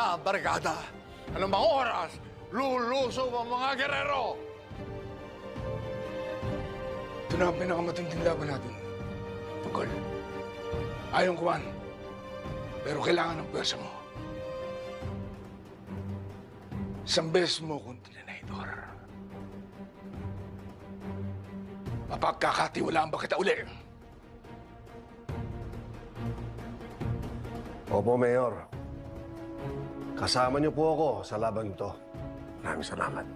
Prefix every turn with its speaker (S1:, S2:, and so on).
S1: kita, barkada. Anong mga oras, lulusob ang mga gerero.
S2: Ito na ang pinakamatinding laban natin. Tugol. Ayong kuwan. Pero kailangan ng pwersa mo. Isang beses mo kung tinanayador. Mapagkakatiwalaan ba kita uli?
S3: Opo, Mayor. Kasama niyo po ako sa labang ito. Maraming salamat.